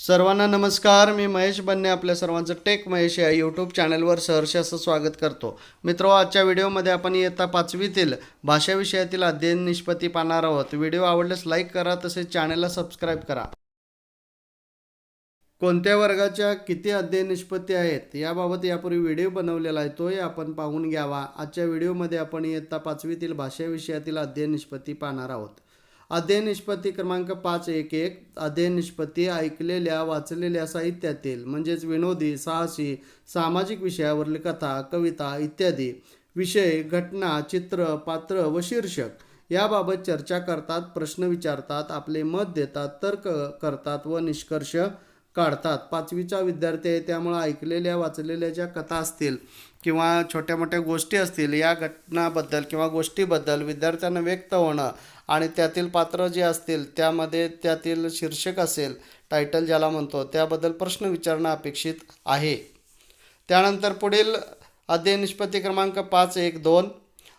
सर्वांना नमस्कार मी महेश बन्ने आपल्या सर्वांचं टेक महेश या यूट्यूब चॅनलवर सहर्ष असं स्वागत करतो. मित्र आजच्या व्हिडिओमध्ये आपण इयत्ता पाचवीतील भाषा विषयातील अध्ययन निष्पत्ती पाहणार आहोत. व्हिडिओ आवडल्यास लाईक करा तसेच चॅनलला सबस्क्राईब करा. कोणत्या वर्गाच्या किती अध्ययन निष्पत्ती आहेत याबाबत यापूर्वी व्हिडिओ बनवलेला आहे तोही आपण पाहून घ्यावा. आजच्या व्हिडिओमध्ये आपण इयत्ता पाचवीतील भाषा विषयातील अध्ययन निष्पत्ती पाहणार आहोत. अध्ययन निष्पत्ती क्रमांक पाच एक एक अध्ययन निष्पत्ती ऐकलेल्या वाचलेल्या साहित्यातील म्हणजेच विनोदी साहसी सामाजिक विषयावरील कथा कविता इत्यादी विषय घटना चित्र पात्र व शीर्षक याबाबत चर्चा करतात प्रश्न विचारतात आपले मत देतात तर्क करतात व निष्कर्ष काढतात. पाचवीचा विद्यार्थी आहे त्यामुळं ऐकलेल्या वाचलेल्या ज्या कथा असतील किंवा छोट्या मोठ्या गोष्टी असतील या घटनाबद्दल किंवा गोष्टीबद्दल विद्यार्थ्यांना व्यक्त होणं आणि त्यातील पात्र जे असतील त्यामध्ये त्यातील शीर्षक असेल टायटल ज्याला म्हणतो त्याबद्दल प्रश्न विचारणं अपेक्षित आहे. त्यानंतर पुढील अध्ययन निष्पत्ती क्रमांक पाच एक दोन.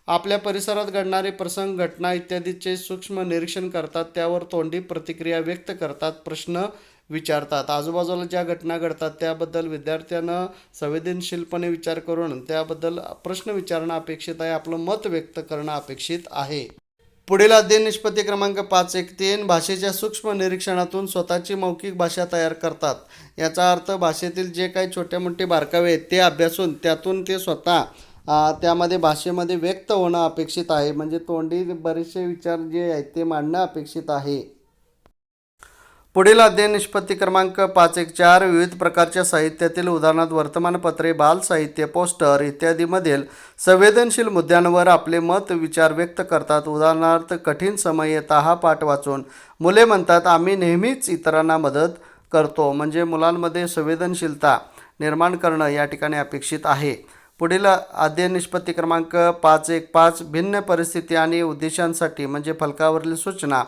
आपल्या परिसरात घडणारे प्रसंग घटना इत्यादीचे सूक्ष्म निरीक्षण करतात. त्यावर तोंडी प्रतिक्रिया व्यक्त करतात. प्रश्न विचारतात. आजूबाजूला ज्या घटना घडतात त्याबद्दल विद्यार्थ्यांना संवेदनशीलपणे विचार करून त्याबद्दल प्रश्न विचारणं अपेक्षित आहे आपलं मत व्यक्त करणं अपेक्षित आहे. पुढील अध्ययन निष्पत्ती क्रमांक पाच एक तीन भाषेच्या सूक्ष्म निरीक्षणातून स्वतःची मौखिक भाषा तयार करतात. याचा अर्थ भाषेतील जे काही छोटे मोठे बारकावे आहेत ते अभ्यासून त्यातून ते स्वतः त्यामध्ये भाषेमध्ये व्यक्त होणं अपेक्षित आहे. म्हणजे तोंडी बरेचसे विचार जे आहेत ते मांडणं अपेक्षित आहे. पुढील अध्ययन निष्पत्ती क्रमांक पाच एक चार विविध प्रकारच्या साहित्यातील उदाहरणार्थ वर्तमानपत्रे बाल साहित्य पोस्टर इत्यादीमधील संवेदनशील मुद्द्यांवर आपले मत विचार व्यक्त करतात. उदाहरणार्थ कठीण समय येता हा पाठ वाचून मुले म्हणतात आम्ही नेहमीच इतरांना मदत करतो म्हणजे मुलांमध्ये संवेदनशीलता निर्माण करणं या ठिकाणी अपेक्षित आहे. पुढील अध्ययन निष्पत्ती क्रमांक पाच एक पाच भिन्न परिस्थिती आणि उद्देशांसाठी म्हणजे फलकावरील सूचना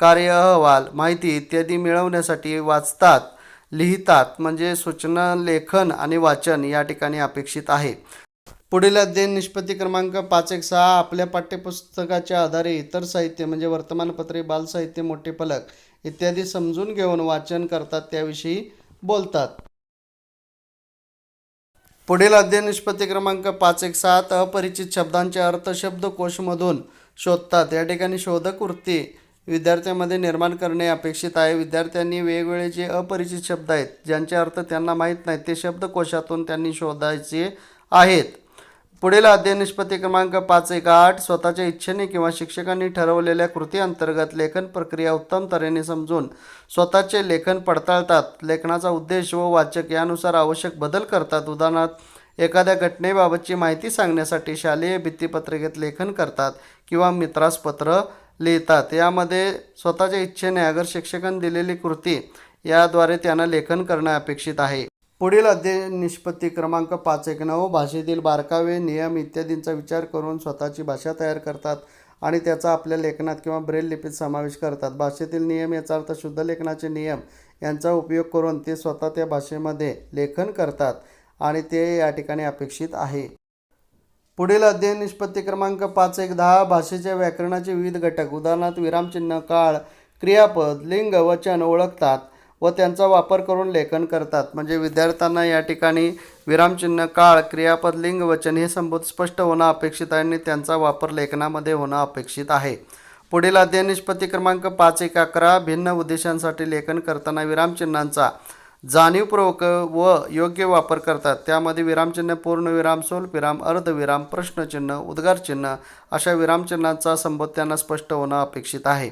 कार्य अहवाल माहिती इत्यादी मिळवण्यासाठी वाचतात लिहितात म्हणजे सूचना लेखन आणि वाचन या ठिकाणी अपेक्षित आहे. पुढील अध्ययन निष्पत्ती क्रमांक पाच एक सहा आपल्या पाठ्यपुस्तकाच्या आधारे इतर साहित्य म्हणजे वर्तमानपत्रे बालसाहित्य मोठे फलक इत्यादी समजून घेऊन वाचन करतात त्याविषयी बोलतात. पुढील अध्ययन निष्पत्ती क्रमांक पाच एक सात अपरिचित शब्दांचे अर्थ शब्दकोशमधून शोधतात. या ठिकाणी शोधक वृत्ती विद्यार्थ्यांमध्ये निर्माण करणे अपेक्षित आहे. विद्यार्थ्यांनी वेगवेगळे जे अपरिचित शब्द आहेत ज्यांचे अर्थ त्यांना माहीत नाहीत ते शब्दकोशातून त्यांनी शोधायचे आहेत. पुढील अध्ययन निष्पत्ती क्रमांक पाच एक आठ स्वतःच्या इच्छेने किंवा शिक्षकांनी ठरवलेल्या कृती अंतर्गत लेखन प्रक्रिया उत्तम तऱ्हेने समजून स्वतःचे लेखन पडताळतात. लेखनाचा उद्देश व वाचक यानुसार आवश्यक बदल करतात. उदाहरणार्थ एखाद्या घटनेबाबतची माहिती सांगण्यासाठी शालेय भित्तीपत्रिकेत लेखन करतात किंवा मित्रास पत्र लिहितात. यामध्ये स्वतःच्या इच्छेने अगर शिक्षकांनी दिलेली कृती याद्वारे त्यांना लेखन करणं अपेक्षित आहे. पुढील अध्ययन निष्पत्ती क्रमांक पाच एक नऊ भाषेतील बारकावे नियम इत्यादींचा विचार करून स्वतःची भाषा तयार करतात आणि त्याचा आपल्या लेखनात किंवा ब्रेल लिपीत समावेश करतात. भाषेतील नियम याचा अर्थ शुद्ध लेखनाचे नियम यांचा उपयोग करून ते स्वतः त्या भाषेमध्ये लेखन करतात आणि ते या ठिकाणी अपेक्षित आहे. पुढील अध्ययन निष्पत्ती क्रमांक पाच एक दहा भाषेच्या व्याकरणाचे विविध घटक. उदाहरणार्थ विरामचिन्ह काळ क्रियापद लिंग वचन ओळखतात व त्यांचा वापर करून लेखन करतात. म्हणजे विद्यार्थ्यांना या ठिकाणी विरामचिन्ह काळ क्रियापद लिंग वचन हे संबोध स्पष्ट होणं अपेक्षित आहे आणि त्यांचा वापर लेखनामध्ये होणं अपेक्षित आहे. पुढील अध्ययन निष्पत्ती क्रमांक पाच एक अकरा भिन्न उद्देशांसाठी लेखन करताना विरामचिन्हांचा जाणीवपूर्वक व योग्य वापर करतात. त्यामध्ये विरामचिन्ह पूर्णविराम सोलविराम अर्धविराम प्रश्नचिन्ह उद्गारचिन्ह अशा विरामचिन्हांचा संबोध त्यांना स्पष्ट होणं अपेक्षित आहे.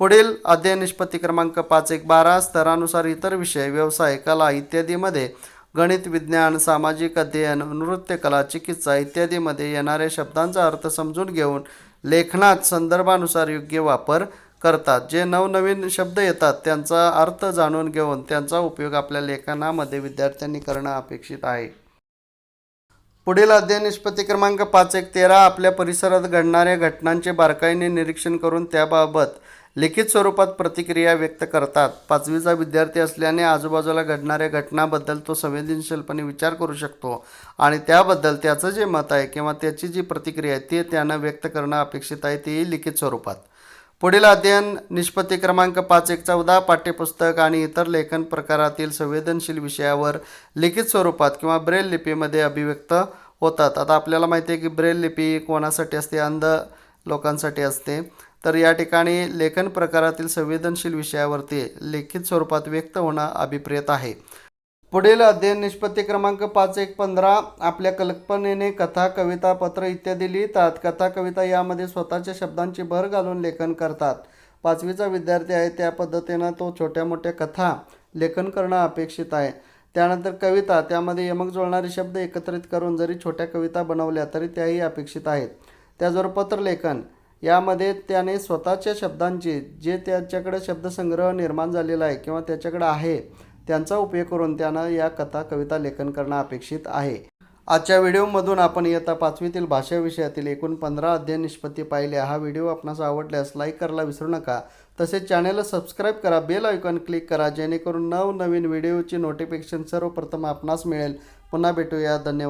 पुढील अध्ययन निष्पत्ती क्रमांक पाच एक बारा स्तरानुसार इतर विषय व्यवसाय कला इत्यादीमध्ये गणित विज्ञान सामाजिक अध्ययन नृत्यकला चिकित्सा इत्यादीमध्ये येणाऱ्या शब्दांचा अर्थ समजून घेऊन लेखनात संदर्भानुसार योग्य वापर करतात. जे नवनवीन शब्द येतात त्यांचा अर्थ जाणून घेऊन त्यांचा उपयोग आपल्या लेखनामध्ये विद्यार्थ्यांनी करणं अपेक्षित आहे. पुढील अध्ययन निष्पत्ती क्रमांक पाच एक तेरा आपल्या परिसरात घडणाऱ्या घटनांचे बारकाईने निरीक्षण करून त्याबाबत लिखित स्वरूपात प्रतिक्रिया व्यक्त करतात. पाचवीचा विद्यार्थी असल्याने आजूबाजूला घडणाऱ्या घटनाबद्दल तो संवेदनशीलपणे विचार करू शकतो आणि त्याबद्दल त्याचं जे मत आहे किंवा त्याची जी प्रतिक्रिया आहे ते त्यानं व्यक्त करणं अपेक्षित आहे तेही लिखित स्वरूपात. पुढील अध्ययन निष्पत्ती क्रमांक पाच एक चौदा पाठ्यपुस्तक आणि इतर लेखन प्रकारातील संवेदनशील विषयावर लिखित स्वरूपात किंवा ब्रेल लिपीमध्ये अभिव्यक्त होतात. आता आपल्याला माहिती आहे की ब्रेल लिपी कोणासाठी असते? अंध लोकांसाठी असते. तर या ठिकाणी लेखन प्रकारातील संवेदनशील विषयावरती लिखित स्वरूपात व्यक्त होणं अभिप्रेत आहे. पुढील अध्ययन निष्पत्ती क्रमांक पाच एक पंधरा आपल्या कल्पनेने कथा कविता पत्र इत्यादी लिहितात. कथा कविता यामध्ये स्वतःच्या शब्दांची भर घालून लेखन करतात. पाचवीचा विद्यार्थी आहे त्या पद्धतीनं तो छोट्या मोठ्या कथा लेखन करणं अपेक्षित आहे. त्यानंतर कविता त्यामध्ये यमक जुळणारे शब्द एकत्रित करून जरी छोट्या कविता बनवल्या तरी त्याही अपेक्षित आहेत. त्याचबरोबर पत्रलेखन यामध्ये त्याने स्वतःच्या शब्दांची जे त्याच्याकडे शब्दसंग्रह निर्माण झालेला आहे किंवा त्याच्याकडे आहे त्यांचा उपयोग करून त्यानं या कथा कविता लेखन करणं अपेक्षित आहे. आजच्या व्हिडिओमधून आपण इयत्ता पाचवीतील भाषा विषयातील एकूण पंधरा अध्ययन निष्पत्ती पाहिले. हा व्हिडिओ आपणास आवडल्यास लाईक करायला विसरू नका. तसेच चॅनलला सबस्क्राईब करा. बेल आयकॉन क्लिक करा जेणेकरून नवनवीन व्हिडिओची नोटिफिकेशन सर्वप्रथम आपणास मिळेल. पुन्हा भेटूया. धन्यवाद.